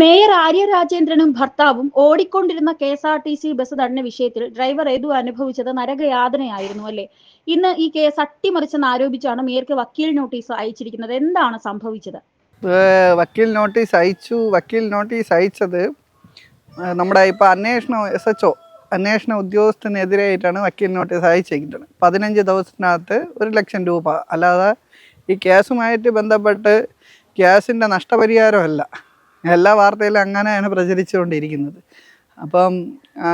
Mayor Arya രാജേന്ദ്രനും ഭർത്താവും ഓടിക്കൊണ്ടിരുന്ന K S R T C bus തടഞ്ഞ വിഷയത്തിൽ ഡ്രൈവർ ഏതു അനുഭവിച്ചത് നരകയാതനയായിരുന്നു അല്ലേ? ഇന്ന് ഈ കേസ് അട്ടിമറിച്ചെന്ന് ആരോപിച്ചാണ് മേയർക്ക് വക്കീൽ നോട്ടീസ് അയച്ചിരിക്കുന്നത്. എന്താണ് സംഭവിച്ചത്? വക്കീൽ നോട്ടീസ് അയച്ചു. വക്കീൽ നോട്ടീസ് അയച്ചത് നമ്മുടെ ഇപ്പൊ അന്വേഷണ എസ് എച്ച് ഒ അന്വേഷണ ഉദ്യോഗസ്ഥനെതിരായിട്ടാണ് വക്കീൽ നോട്ടീസ് അയച്ചിരിക്കുന്നത്. പതിനഞ്ച് ദിവസത്തിനകത്ത് ഒരു ലക്ഷം രൂപ. അല്ലാതെ ഈ കേസുമായിട്ട് ബന്ധപ്പെട്ട് ഗ്യാസിന്റെ നഷ്ടപരിഹാരമല്ല. എല്ലാ വാർത്തയിലും അങ്ങനെയാണ് പ്രചരിച്ചുകൊണ്ടിരിക്കുന്നത്. അപ്പം ആ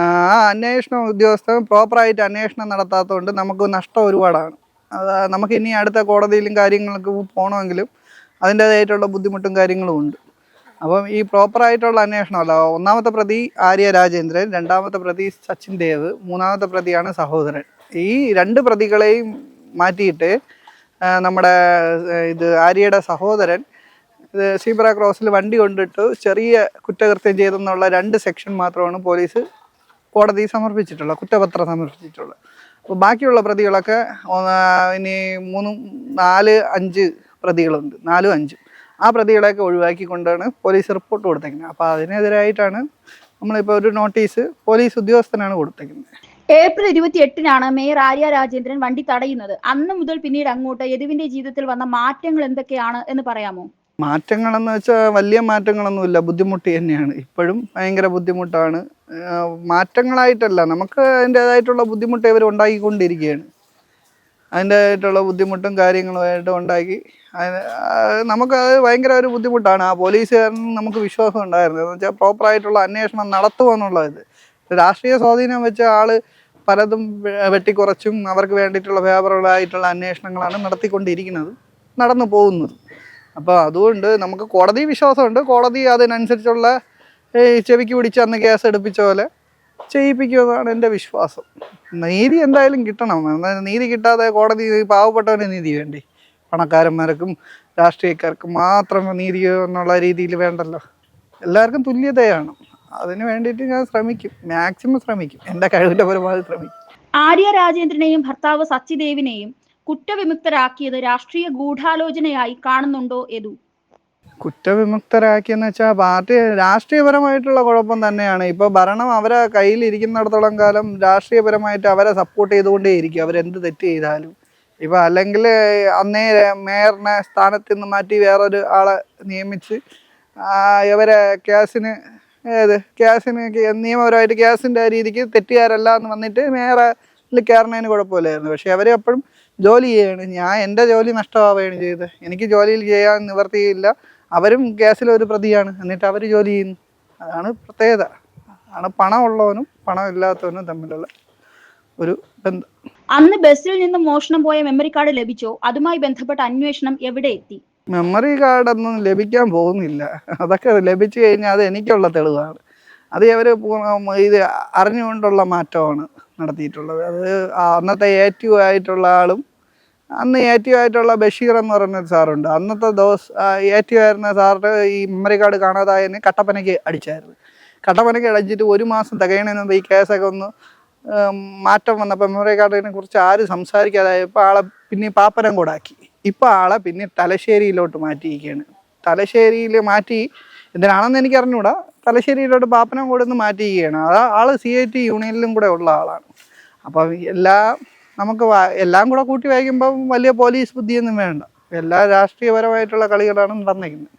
അന്വേഷണ ഉദ്യോഗസ്ഥൻ പ്രോപ്പറായിട്ട് അന്വേഷണം നടത്താത്തതുകൊണ്ട് നമുക്ക് നഷ്ടം ഒരുപാടാണ്. അത് നമുക്ക് ഇനി അടുത്ത കോടതിയിലും കാര്യങ്ങൾക്ക് പോകണമെങ്കിലും അതിന്റേതായിട്ടുള്ള ബുദ്ധിമുട്ടും കാര്യങ്ങളും ഉണ്ട്. അപ്പം ഈ പ്രോപ്പറായിട്ടുള്ള അന്വേഷണമല്ല ഒന്നാമത്തെ പ്രതി ആര്യ രാജേന്ദ്രൻ രണ്ടാമത്തെ പ്രതി സച്ചിൻ ദേവ് മൂന്നാമത്തെ പ്രതിയാണ് സഹോദരൻ. ഈ രണ്ട് പ്രതികളെയും മാറ്റിയിട്ട് നമ്മുടെ ഇത് ആര്യയുടെ സഹോദരൻ സീബ്ര ക്രോസിൽ വണ്ടി കൊണ്ടിട്ട് ചെറിയ കുറ്റകൃത്യം ചെയ്തെന്നുള്ള രണ്ട് സെക്ഷൻ മാത്രമാണ് പോലീസ് കോടതി സമർപ്പിച്ചിട്ടുള്ളത് കുറ്റപത്രം സമർപ്പിച്ചിട്ടുള്ളത് അപ്പോൾ ബാക്കിയുള്ള പ്രതികളൊക്കെ ഇനി മൂന്നും നാല് അഞ്ച് പ്രതികളുണ്ട്. നാലും അഞ്ചും. ആ പ്രതികളെയൊക്കെ ഒഴിവാക്കിക്കൊണ്ടാണ് പോലീസ് റിപ്പോർട്ട് കൊടുത്തേക്കുന്നത്. അപ്പോൾ അതിനെതിരായിട്ടാണ് നമ്മളിപ്പോൾ ഒരു നോട്ടീസ് പോലീസ് ഉദ്യോഗസ്ഥനാണ് കൊടുത്തേക്കുന്നത്. ഏപ്രിൽ ഇരുപത്തി എട്ടിനാണ് മേയർ ആര്യ രാജേന്ദ്രൻ വണ്ടി തടയുന്നത്. അന്ന് മുതൽ പിന്നീട് അങ്ങോട്ട് യദുവിന്റെ ജീവിതത്തിൽ വന്ന മാറ്റങ്ങൾ എന്തൊക്കെയാണ് എന്ന് പറയാമോ? മാറ്റങ്ങളെന്ന് വെച്ചാൽ വലിയ മാറ്റങ്ങളൊന്നുമില്ല. ബുദ്ധിമുട്ട് തന്നെയാണ്. ഇപ്പോഴും ഭയങ്കര ബുദ്ധിമുട്ടാണ്. മാറ്റങ്ങളായിട്ടല്ല. നമുക്ക് അതിന്റേതായിട്ടുള്ള ബുദ്ധിമുട്ട് ഇവർ ഉണ്ടാക്കിക്കൊണ്ടിരിക്കുകയാണ്. അതിന്റേതായിട്ടുള്ള ബുദ്ധിമുട്ടും കാര്യങ്ങളുമായിട്ട് ഉണ്ടാക്കി. അതിന് അത് ഭയങ്കര ഒരു ബുദ്ധിമുട്ടാണ്. ആ പോലീസുകാരൻ നമുക്ക് വിശ്വാസം ഉണ്ടായിരുന്നത്. എന്ന് വെച്ചാൽ പ്രോപ്പറായിട്ടുള്ള അന്വേഷണം നടത്തുമെന്നുള്ളത് രാഷ്ട്രീയ സ്വാധീനം വെച്ച ആൾ പലതും വെട്ടിക്കുറച്ചും അവർക്ക് വേണ്ടിയിട്ടുള്ള ഫേവറബിളായിട്ടുള്ള അന്വേഷണങ്ങളാണ് നടത്തിക്കൊണ്ടിരിക്കുന്നത്. നടന്നു പോകുന്നത്. അപ്പോൾ അതുകൊണ്ട് നമുക്ക് കോടതി വിശ്വാസമുണ്ട്. കോടതി അതിനനുസരിച്ചുള്ള ചെവിക്ക് പിടിച്ച് അന്ന് കേസ് എടുപ്പിച്ച പോലെ ചെയ്യിപ്പിക്കുമെന്നാണ് എന്റെ വിശ്വാസം. നീതി എന്തായാലും കിട്ടണം. നീതി കിട്ടാതെ കോടതി പാവപ്പെട്ടവന് നീതി വേണ്ടി? പണക്കാരന്മാർക്കും രാഷ്ട്രീയക്കാർക്കും മാത്രം നീതി എന്നുള്ള രീതിയിൽ വേണ്ടല്ലോ. എല്ലാവർക്കും തുല്യതയാണ്. അതിന് വേണ്ടിയിട്ട് ഞാൻ ശ്രമിക്കും. മാക്സിമം ശ്രമിക്കും. എന്റെ കഴിവിന്റെ പരമാവധി ശ്രമിക്കും. ആര്യ രാജേന്ദ്രനെയും ഭർത്താവ് സച്ചിദേവിനെയും കുറ്റവിമുക്തരാക്കിയത് രാഷ്ട്രീയ ഗൂഢാലോചനയായി കാണുന്നുണ്ടോ എതു? കുറ്റവിമുക്തരാക്കിയെന്ന് വെച്ചാൽ പാർട്ടി രാഷ്ട്രീയപരമായിട്ടുള്ള കുഴപ്പം തന്നെയാണ്. ഇപ്പോൾ ഭരണം അവരെ കയ്യിലിരിക്കുന്നിടത്തോളം കാലം രാഷ്ട്രീയപരമായിട്ട് അവരെ സപ്പോർട്ട് ചെയ്തുകൊണ്ടേയിരിക്കും അവരെന്ത് തെറ്റ് ചെയ്താലും. ഇപ്പം അല്ലെങ്കിൽ അന്നേ മേയറിനെ സ്ഥാനത്ത് നിന്ന് മാറ്റി വേറൊരു ആളെ നിയമിച്ച് ഇവരെ കേസിന് ഏത് കേസിന് നിയമപരമായിട്ട് കേസിന്റെ രീതിക്ക് തെറ്റുകാരല്ല എന്ന് വന്നിട്ട് മേയറിൽ കയറുന്നതിന് കുഴപ്പമില്ലായിരുന്നു. പക്ഷേ അവരെ എപ്പോഴും ജോലി ചെയ്യാണ്. ഞാൻ എന്റെ ജോലി നഷ്ടമാവുകയാണ് ചെയ്തത്. എനിക്ക് ജോലിയിൽ ചെയ്യാൻ നിവർത്തിയില്ല. അവരും കേസിലൊരു പ്രതിയാണ്. എന്നിട്ട് അവർ ജോലി ചെയ്യുന്നു. അതാണ് പ്രത്യേകത. ആണ് പണമുള്ളവനും പണമില്ലാത്തവനും തമ്മിലുള്ള ഒരു ബന്ധം. അന്ന് ബസ്സിൽ നിന്ന് മോഷണം പോയ മെമ്മറി കാർഡ് ലഭിച്ചോ? അതുമായി ബന്ധപ്പെട്ട അന്വേഷണം എവിടെ എത്തി? മെമ്മറി കാർഡ് ഒന്നും ലഭിക്കാൻ പോകുന്നില്ല. അതൊക്കെ ലഭിച്ചു കഴിഞ്ഞാൽ അത് എനിക്കുള്ള തെളിവാണ്. അത് അവർ ഇത് അറിഞ്ഞുകൊണ്ടുള്ള മാറ്റമാണ്. നടത്തിയിട്ടുള്ളത്. അത് അന്നത്തെ ഏറ്റവും ആയിട്ടുള്ള ആളും അന്ന് ഏറ്റവും ആയിട്ടുള്ള ബഷീർ എന്ന് പറയുന്നൊരു സാറുണ്ട്. അന്നത്തെ ദിവസം ഏറ്റവും ആയിരുന്ന സാറിന് ഈ മെമ്മറി കാർഡ് കാണാതായതിന് കട്ടപ്പനയ്ക്ക് അടിച്ചായിരുന്നു. കട്ടപ്പനയ്ക്ക് അടിച്ചിട്ട് ഒരു മാസം തികയണതിന് ഈ കേസൊക്കെ ഒന്ന് മാറ്റം വന്നപ്പോൾ മെമ്മറി കാർഡിനെ കുറിച്ച് ആരും സംസാരിക്കാതായപ്പോൾ ആളെ പിന്നെ പാപ്പനം കൂടാക്കി ഇപ്പോൾ ആളെ പിന്നെ തലശ്ശേരിയിലോട്ട് മാറ്റിയിരിക്കുകയാണ്. തലശ്ശേരിയിൽ മാറ്റി എന്തിനാണെന്ന് എനിക്ക് അറിഞ്ഞൂടാ തലശ്ശേരിയിലോട്ട് പാപ്പനം കൊടുന്ന് മാറ്റിയിരിക്കുകയാണ് അത് ആൾ സി ഐ ടി യൂണിയനിലും കൂടെ ഉള്ള ആളാണ്. അപ്പം എല്ലാ നമുക്ക് എല്ലാം കൂടെ കൂട്ടി വായിക്കുമ്പം വലിയ പോലീസ് ബുദ്ധിയൊന്നും വേണ്ട. എല്ലാ രാഷ്ട്രീയപരമായിട്ടുള്ള കളികളാണ് നടന്നിരിക്കുന്നത്.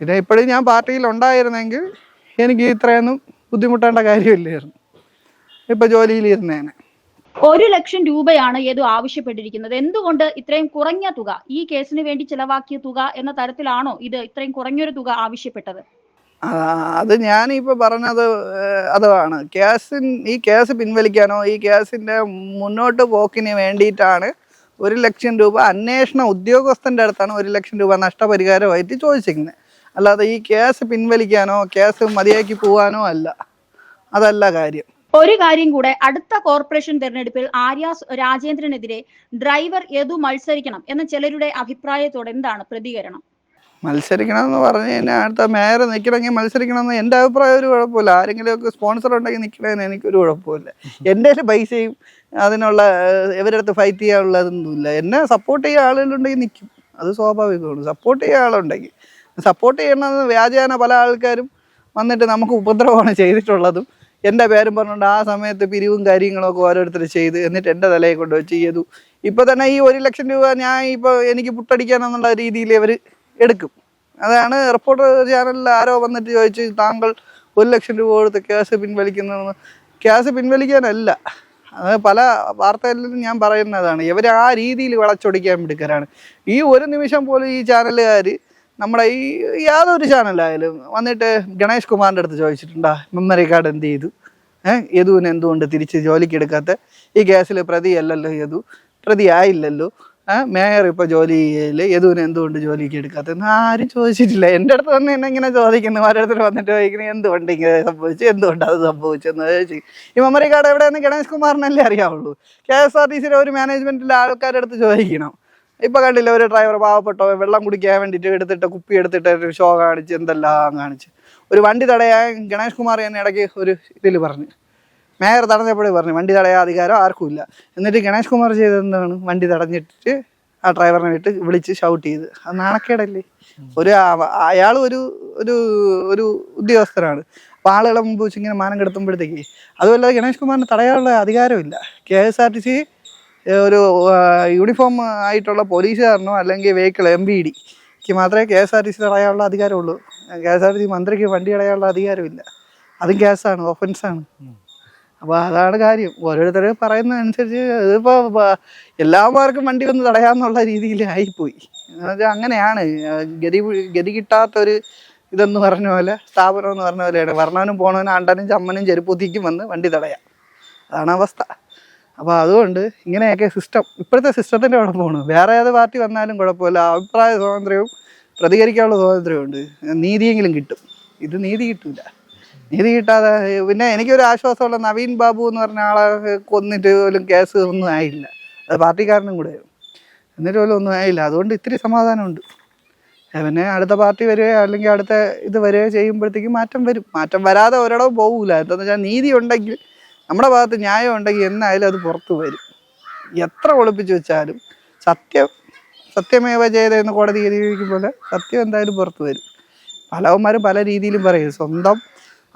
പിന്നെ ഇപ്പോഴും ഞാൻ പാർട്ടിയിൽ ഉണ്ടായിരുന്നെങ്കിൽ എനിക്ക് ഇത്രയൊന്നും ബുദ്ധിമുട്ടേണ്ട കാര്യമില്ലായിരുന്നു. ഇപ്പം ജോലിയിൽ ഇരുന്നേനെ ഒരു ലക്ഷം രൂപയാണ് ഏതോ ആവശ്യപ്പെട്ടിരിക്കുന്നത്? എന്തുകൊണ്ട് ഇത്രയും കുറഞ്ഞ തുക ഈ കേസിന് വേണ്ടി ചിലവാക്കിയ തുക എന്ന തരത്തിലാണോ ഇത് ഇത്രയും കുറഞ്ഞൊരു തുക ആവശ്യപ്പെട്ടത്? അത് ഞാനിപ്പോൾ പറഞ്ഞത് അതാണ്. കേസിൻ ഈ കേസ് പിൻവലിക്കാനോ ഈ കേസിന്റെ മുന്നോട്ട് പോക്കിന് വേണ്ടിയിട്ടാണ് ഒരു ലക്ഷം രൂപ അന്വേഷണ ഉദ്യോഗസ്ഥന്റെ അടുത്താണ് ഒരു ലക്ഷം രൂപ നഷ്ടപരിഹാരമായിട്ട് ചോദിച്ചിരിക്കുന്നത് അല്ലാതെ ഈ കേസ് പിൻവലിക്കാനോ കേസ് മതിയാക്കി പോവാനോ അല്ല. അതല്ല കാര്യം. ഒരു കാര്യം കൂടെ അടുത്ത കോർപ്പറേഷൻ തെരഞ്ഞെടുപ്പിൽ ആര്യാസ് രാജേന്ദ്രനെതിരെ ഡ്രൈവർ യദു മത്സരിക്കണം എന്ന ചിലരുടെ അഭിപ്രായത്തോടെ എന്താണ് പ്രതികരണം? മത്സരിക്കണം എന്ന് പറഞ്ഞു കഴിഞ്ഞാൽ അടുത്ത മേയർ നിൽക്കണമെങ്കിൽ മത്സരിക്കണം എന്ന് എന്റെ അഭിപ്രായം ഒരു കുഴപ്പമില്ല. ആരെങ്കിലുമൊക്കെ സ്പോൺസർ ഉണ്ടെങ്കിൽ നിൽക്കണമെന്ന് എനിക്കൊരു കുഴപ്പമില്ല. എന്റെ പൈസയും അതിനുള്ള ഇവരടുത്ത് ഫൈറ്റ് ചെയ്യാനുള്ളതൊന്നുമില്ല. എന്നെ സപ്പോർട്ട് ചെയ്യുന്ന ആളുകളുണ്ടെങ്കിൽ നിൽക്കും അത് സ്വാഭാവികമാണ്. സപ്പോർട്ട് ചെയ്യുന്ന ആളുണ്ടെങ്കിൽ. സപ്പോർട്ട് ചെയ്യണമെന്ന് വ്യാജേന പല ആൾക്കാരും വന്നിട്ട് നമുക്ക് ഉപദ്രവമാണ് ചെയ്തിട്ടുള്ളതും. എന്റെ പേരും പറഞ്ഞുകൊണ്ട് ആ സമയത്ത് പിരിവും കാര്യങ്ങളൊക്കെ ഓരോരുത്തർ ചെയ്ത് എന്നിട്ട് എന്റെ തലയെ കൊണ്ട് വെച്ച് ചെയ്തു. ഇപ്പോൾ തന്നെ ഈ ഒരു ലക്ഷം രൂപ ഞാൻ ഇപ്പോൾ എനിക്ക് പുട്ടടിക്കാനെന്നുള്ള രീതിയിൽ അവർ എടുക്കും. അതാണ് റിപ്പോർട്ടർ ചാനലിൽ ആരോ വന്നിട്ട് ചോദിച്ചു താങ്കൾ ഒരു ലക്ഷം രൂപ കൊടുത്ത് കേസ് പിൻവലിക്കുന്നതെന്ന് കേസ് പിൻവലിക്കാനല്ല. അത് പല വാർത്തകളിലും ഞാൻ പറയുന്നതാണ്. ഇവർ ആ രീതിയിൽ വളച്ചൊടിക്കാൻ മിടുക്കരാണ്. ഈ ഒരു നിമിഷം പോലും ഈ ചാനലുകാർ നമ്മുടെ ഈ യാതൊരു ചാനലായാലും വന്നിട്ട് ഗണേഷ് കുമാറിന്റെ അടുത്ത് ചോദിച്ചിട്ടുണ്ടാ മെമ്മറി കാർഡ് എന്ത് ചെയ്തു? ഏഹ് യദുവിന് എന്തുകൊണ്ട് തിരിച്ച് ജോലിക്ക് എടുക്കാത്ത? ഈ കേസിൽ പ്രതിയല്ലല്ലോ യദു. പ്രതി ആയില്ലല്ലോ മേയർ ഇപ്പോൾ ജോലി ചെയ്യൽ യദുവിന് എന്തുകൊണ്ട് ജോലിക്ക് എടുക്കാത്തെന്ന് ആരും ചോദിച്ചിട്ടില്ല. എന്റെ അടുത്ത് വന്ന് എന്നെ ഇങ്ങനെ ചോദിക്കുന്നു. ഓരോരുത്തർ വന്നിട്ട് ചോദിക്കുന്നത് എന്തുകൊണ്ട് ഇങ്ങനെ സംഭവിച്ചു? എന്തുകൊണ്ട് അത് സംഭവിച്ചെന്ന്? ചോദിച്ചു ഈ മെമ്മറി കാർഡ് എവിടെയെന്ന് ഗണേഷ് കുമാറിനല്ലേ അറിയാവുള്ളൂ. കെ എസ് ആർ ടി സിയിലെ ഒരു മാനേജ്മെന്റിലെ ആൾക്കാരുടെ അടുത്ത് ചോദിക്കണം. ഇപ്പൊ കണ്ടില്ല ഒരു ഡ്രൈവർ പാവപ്പെട്ടോ വെള്ളം കുടിക്കാൻ വേണ്ടിയിട്ട് എടുത്തിട്ട് കുപ്പി എടുത്തിട്ട് ഒരു ഷോ കാണിച്ച് എന്തെല്ലാം കാണിച്ച്. ഒരു വണ്ടി തടയാൻ ഗണേഷ് കുമാർ എന്നെ ഇടയ്ക്ക് ഒരു ഇതിൽ പറഞ്ഞു. മേയർ തടഞ്ഞപ്പോഴേ പറഞ്ഞു വണ്ടി തടയാൻ അധികാരം ആർക്കും ഇല്ല. എന്നിട്ട് ഗണേഷ് കുമാർ ചെയ്തെന്താണ് വണ്ടി തടഞ്ഞിട്ട് ആ ഡ്രൈവറിനെ വിട്ട് വിളിച്ച് ഷൗട്ട് ചെയ്ത്. അത് നാണക്കേടല്ലേ? ഒരു അയാൾ ഒരു ഒരു ഒരു ഉദ്യോഗസ്ഥനാണ്. അപ്പോൾ ആളുകളെ മുമ്പ് വെച്ച് ഇങ്ങനെ മാനം കെടുത്തുമ്പോഴത്തേക്ക് അതുമല്ലാതെ ഗണേഷ് കുമാറിന് തടയാനുള്ള അധികാരമില്ല. K S R T C ഒരു യൂണിഫോം ആയിട്ടുള്ള പോലീസുകാരനോ അല്ലെങ്കിൽ വെഹിക്കിൾ എം ബി ഡിക്ക് മാത്രമേ K S R T C തടയാനുള്ള അധികാരമുള്ളൂ. K S R T C മന്ത്രിക്ക് വണ്ടി തടയാനുള്ള അധികാരമില്ല. അതും കേസാണ് ഒഫൻസാണ് അപ്പോൾ അതാണ് കാര്യം. ഓരോരുത്തർ പറയുന്നതനുസരിച്ച് ഇതിപ്പോൾ എല്ലാവർക്കും വണ്ടി ഒന്ന് തടയാമെന്നുള്ള രീതിയിൽ ആയിപ്പോയി. എന്നുവെച്ചാൽ അങ്ങനെയാണ്. ഗതി ഗതി കിട്ടാത്തൊരു ഇതെന്ന് പറഞ്ഞ പോലെ സ്ഥാപനം എന്ന് പറഞ്ഞ പോലെയാണ്. വരണവനും പോണവനും അണ്ടനും ചമ്മനും ചെരുപ്പുത്തിക്കും വന്ന് വണ്ടി തടയാം. അതാണ് അവസ്ഥ. അപ്പോൾ അതുകൊണ്ട് ഇങ്ങനെയൊക്കെ സിസ്റ്റം ഇപ്പോഴത്തെ സിസ്റ്റത്തിന്റെ കുഴപ്പമാണ് വേറെ ഏത് പാർട്ടി വന്നാലും കുഴപ്പമില്ല. അഭിപ്രായ സ്വാതന്ത്ര്യവും പ്രതികരിക്കാനുള്ള സ്വാതന്ത്ര്യവും ഉണ്ട്. നീതിയെങ്കിലും കിട്ടും. ഇത് നീതി കിട്ടില്ല നീതി കിട്ടാതെ പിന്നെ എനിക്കൊരു ആശ്വാസമുള്ള നവീൻ ബാബു എന്ന് പറഞ്ഞ ആളെ കൊന്നിട്ട് പോലും കേസ് ഒന്നും ആയില്ല. അത് പാർട്ടിക്കാരനും കൂടെ എന്നിട്ട് പോലും ഒന്നും ആയില്ല. അതുകൊണ്ട് ഇത്തിരി സമാധാനമുണ്ട്. പിന്നെ അടുത്ത പാർട്ടി വരികയോ അല്ലെങ്കിൽ അടുത്ത ഇത് വരികയോ ചെയ്യുമ്പോഴത്തേക്കും മാറ്റം വരും. മാറ്റം വരാതെ ഒരിടവും പോകില്ല എന്താണെന്ന് വെച്ചാൽ നീതി ഉണ്ടെങ്കിൽ നമ്മുടെ ഭാഗത്ത് ന്യായം ഉണ്ടെങ്കിൽ എന്നായാലും അത് പുറത്തു വരും. എത്ര ഒളിപ്പിച്ച് വെച്ചാലും സത്യം സത്യമേവ ചെയ്തതെന്ന് കോടതി പോലെ സത്യം എന്തായാലും പുറത്തു വരും. പലവന്മാരും പല രീതിയിലും പറയും. സ്വന്തം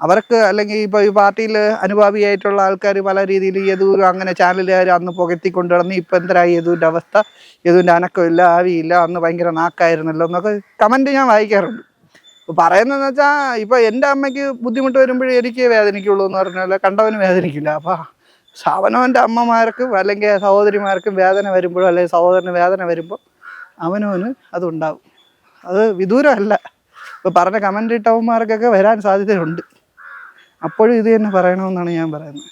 അവർക്ക് അല്ലെങ്കിൽ ഇപ്പോൾ ഈ പാർട്ടിയിൽ അനുഭാവിയായിട്ടുള്ള ആൾക്കാർ പല രീതിയിൽ യദു അങ്ങനെ ചാനലുകാർ അന്ന് പുകത്തി കൊണ്ടുവന്ന് ഇപ്പം എന്തരായി യദുവിന്റെ അവസ്ഥ? യദുവിന്റെ അനക്കമില്ല ആവിയില്ല അന്ന് ഭയങ്കര നാക്കായിരുന്നല്ലോ എന്നൊക്കെ കമന്റ് ഞാൻ വായിക്കാറുണ്ട്. ഇപ്പോൾ പറയുന്നതെന്ന് വെച്ചാൽ ഇപ്പോൾ എന്റെ അമ്മയ്ക്ക് ബുദ്ധിമുട്ട് വരുമ്പോഴേ എനിക്ക് വേദനിക്കുള്ളൂ എന്ന് പറഞ്ഞാൽ കണ്ടവന് വേദനിക്കില്ല. അപ്പോൾ അവനവന്റെ അമ്മമാർക്കും അല്ലെങ്കിൽ സഹോദരിമാർക്കും വേദന വരുമ്പോഴോ അല്ലെങ്കിൽ സഹോദരന് വേദന വരുമ്പോൾ അവനവന് അതുണ്ടാവും. അത് വിദൂരമല്ല. ഇപ്പോൾ പറഞ്ഞ കമന്റ് ഇട്ടവന്മാർക്കൊക്കെ വരാൻ സാധ്യതയുണ്ട്. അപ്പോഴും ഇത് തന്നെ പറയണമെന്നാണ് ഞാൻ പറയുന്നത്.